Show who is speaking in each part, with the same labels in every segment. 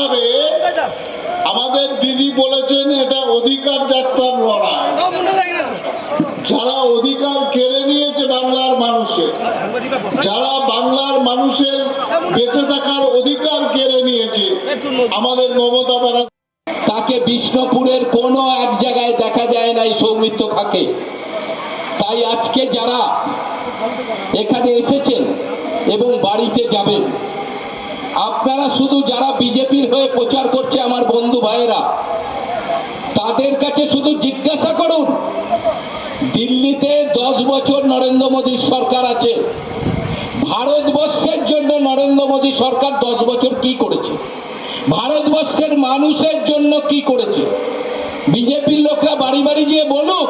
Speaker 1: হবে। আমাদের দিদি বলেছেন, এটা অধিকার যাত্রার লড়াই। যারা অধিকার কেড়ে নিয়েছে বাংলার মানুষের, যারা বাংলার মানুষের বেঁচে থাকার অধিকার কেড়ে নিয়েছে, আমাদের মমতা ব্যানার্জি,
Speaker 2: তাকে বিষ্ণুপুরের কোনো এক জায়গায় দেখা যায় নাই সৌমিত্র খাকে। তাই আজকে যারা এখানে এসেছেন এবং বাড়িতে যাবেন আপনারা শুধু যারা বিজেপির হয়ে প্রচার করছে আমার বন্ধু ভাইয়েরা, তাদের কাছে শুধু জিজ্ঞাসা করুন, দিল্লিতে দশ বছর নরেন্দ্র মোদীর সরকার আছে, ভারতবর্ষের জন্য নরেন্দ্র মোদী সরকার দশ বছর কি করেছে, ভারতবর্ষের মানুষের জন্য কি করেছে, বিজেপির লোকরা বাড়ি বাড়ি গিয়ে বলুক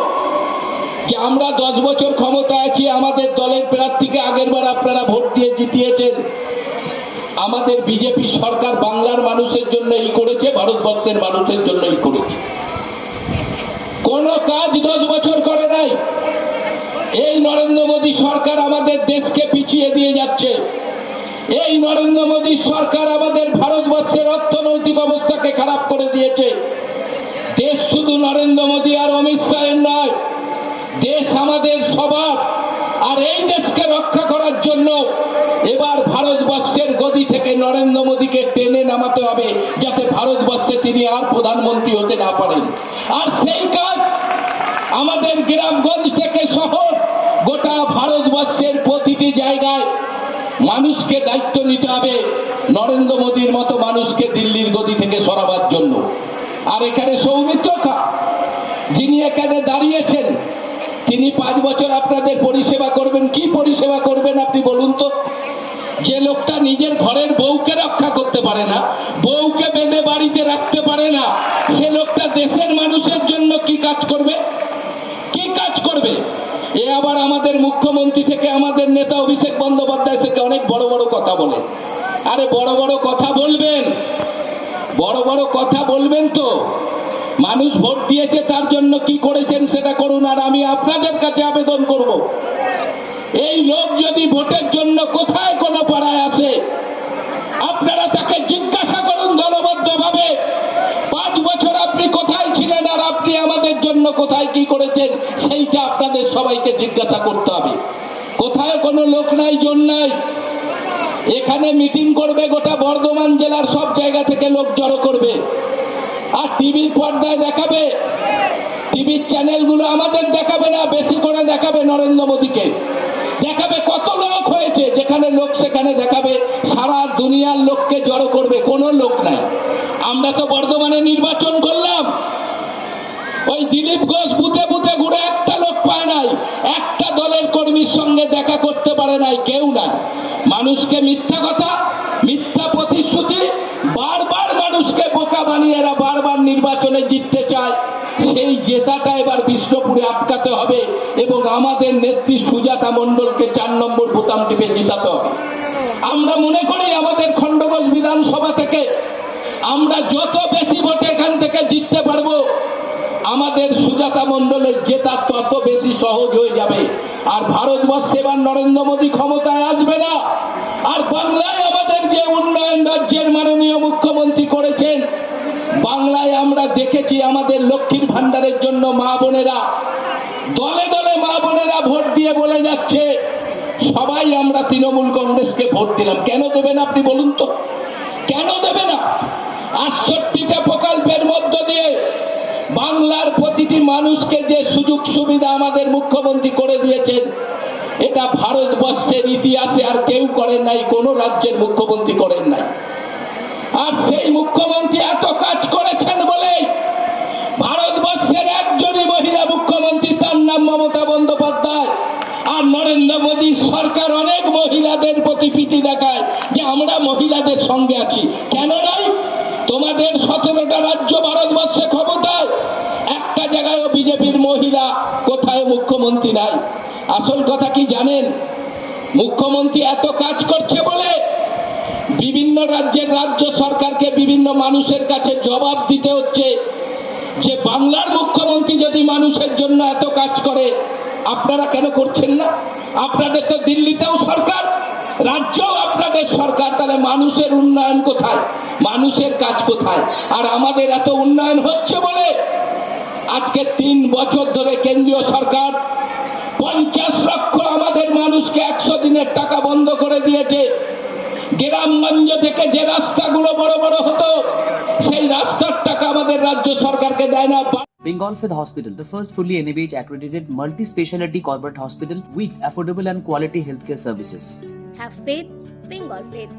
Speaker 2: যে আমরা দশ বছর ক্ষমতায় আছি, আমাদের দলের প্রার্থীকে আগের বার আপনারা ভোট দিয়ে জিতিয়েছেন। আমাদের বিজেপি সরকার বাংলার মানুষের জন্য এই করেছে, ভারতবর্ষের মানুষের জন্য করেছে। কোন কাজ দশ বছর করে নাই। এই নরেন্দ্র মোদী সরকার আমাদের দেশকে পিছিয়ে দিয়ে যাচ্ছে। এই নরেন্দ্র মোদী সরকার আমাদের ভারতবর্ষের অর্থনৈতিক অবস্থাকে খারাপ করে দিয়েছে। দেশ শুধু নরেন্দ্র মোদী আর অমিত শাহের নয়, দেশ আমাদের সবার আর এই দেশকে রক্ষা করার জন্য এবার ভারতবর্ষের গদি থেকে নরেন্দ্র মোদীকে টেনে নামাতে হবে, যাতে ভারতবর্ষে তিনি আর প্রধানমন্ত্রী হতে না পারেন। আর সেই কাজ আমাদের গ্রামগঞ্জ থেকে শহর গোটা ভারতবর্ষের প্রতিটি জায়গায় মানুষকে দায়িত্ব নিতে হবে, নরেন্দ্র মোদীর মতো মানুষকে দিল্লির গদি থেকে সরাবার জন্য। আর এখানে সৌমিত্র খা, যিনি এখানে দাঁড়িয়েছেন তিনি পাঁচ বছর আপনাদের পরিষেবা করবেন, কি পরিষেবা করবেন আপনি বলুন তো? যে লোকটা নিজের ঘরের বউকে রক্ষা করতে পারে না, বউকে বেঁধে বাড়িতে রাখতে পারে না, সে লোকটা দেশের মানুষের জন্য কি কাজ করবে? কি কাজ করবে? এ আবার আমাদের মুখ্যমন্ত্রী থেকে আমাদের নেতা অভিষেক বন্দ্যোপাধ্যায় থেকে অনেক বড় বড় কথা বলে। আরে বড় বড় কথা বলবেন, বড় বড় কথা বলবেন তো। মানুষ ভোট দিয়েছে তার জন্য কি করেছেন সেটা করুন, আর আমি আপনাদের কাছে আবেদন করব। এই লোক যদি ভোটের জন্য কোথায় কোনো পাড়ায় আছে আপনারা তাকে জিজ্ঞাসা করুন দলবদ্ধভাবে, পাঁচ বছর আপনি কোথায় ছিলেন আর আপনি আমাদের জন্য কোথায় কি করেছেন, সেইটা আপনাদের সবাইকে জিজ্ঞাসা করতে হবে। কোথায় কোনো লোক নাই, জন নাই। এখানে মিটিং করবে গোটা বর্ধমান জেলার সব জায়গা থেকে লোক জড়ো করবে। আর টিভির পর্দায় দেখাবে। টিভির চ্যানেলগুলো আমাদের দেখাবে না, বেশি করে দেখাবে নরেন্দ্র মোদীকে। দেখাবে কত লোক হয়েছে, যেখানে লোক সেখানে দেখাবে। সারা দুনিয়ার লোককে জড়ো করবে, কোনো লোক নাই। আমরা তো বর্ধমানে নির্বাচন করলাম। ওই দিলীপ ঘোষ বুথে বুথে ঘুরে একটা লোক পায় নাই। একটা দলের কর্মীর সঙ্গে দেখা করতে পারে নাই, কেউ নাই। মানুষকে মিথ্যা কথা, মিথ্যা প্রতিশ্রুতি মানুষকে বোকা বানিয়ে এরা বারবার নির্বাচনে জিততে চায়, সেই জেতাটা এবার বিষ্ণুপুরে আটকাতে হবে এবং আমাদের নেত্রী সুজাতা মণ্ডলকে চার নম্বর বোতাম টিপে জেতাতে হবে। আমরা মনে করি আমাদের খণ্ডঘোষ বিধানসভা থেকে আমরা যত বেশি ভোটে এখান থেকে জিততে পারব, আমাদের সুজাতা মণ্ডলের জেতা তত বেশি সহজ হয়ে যাবে। আর ভারতবর্ষে এবার নরেন্দ্র মোদী ক্ষমতায় আসবে না। আর বাংলায় আমাদের যে উন্নয়ন রাজ্যের মাননীয় মুখ্যমন্ত্রী করেছেন, বাংলায় আমরা দেখেছি আমাদের লক্ষ্মীর ভান্ডারের জন্য মা বোনেরা দলে দলে মা বোনেরা ভোট দিয়ে বলে যাচ্ছে, সবাই আমরা তৃণমূল কংগ্রেসকে ভোট দিলাম। কেন দেবেন আপনি বলুন তো? কেন দেবে না? আটষট্টিটা প্রকল্পের মধ্য দিয়ে বাংলার প্রতিটি মানুষকে যে সুযোগ সুবিধা আমাদের মুখ্যমন্ত্রী করে দিয়েছেন এটা ভারতবর্ষের ইতিহাসে আর কেউ করেন নাই, কোনো রাজ্যের মুখ্যমন্ত্রী করেন নাই। আর সেই মুখ্যমন্ত্রী এত কাজ করেছেন বলে ভারতবর্ষের একজনই মহিলা মুখ্যমন্ত্রী, তার নাম মমতা বন্দ্যোপাধ্যায়। আর নরেন্দ্র মোদী সরকার অনেক মহিলাদের প্রতি প্রীতি দেখায় যে আমরা মহিলাদের সঙ্গে আছি। কেন নয়? তোমাদের সতেরোটা রাজ্য ভারতবর্ষে ক্ষমতায়। একটা জায়গায়ও বিজেপির মহিলা, কোথায় মুখ্যমন্ত্রী নাই? আসল কথা কি জানেন? মুখ্যমন্ত্রী এত কাজ করছে বলে বিভিন্ন রাজ্যের রাজ্য সরকারকে বিভিন্ন মানুষের কাছে জবাব দিতে হচ্ছে। যে বাংলার মুখ্যমন্ত্রী যদি মানুষের জন্য এত কাজ করে, আপনারা কেন করছেন না? আপনাদের তো দিল্লিতেও সরকার, রাজ্যও আপনাদের সরকার। তাহলে মানুষের উন্নয়ন কোথায়? মানুষের কাজ কোথায়? আর আমাদের এত উন্নয়ন হচ্ছে বলে আজকে তিন বছর ধরে কেন্দ্রীয় সরকার পঞ্চাশ লক্ষ আমাদের মানুষকে একশো দিনের টাকা বন্ধ করে দিয়েছে গ্রামগঞ্জ থেকে যে রাস্তাগুলো বড় বড় হতো সেই রাস্তার টাকা আমাদের রাজ্য সরকারকে দেয় না
Speaker 3: Bengal Fifth Hospital, the first fully NABH accredited multi speciality corporate hospital with affordable and quality healthcare services.
Speaker 4: Have faith, Bengal faith.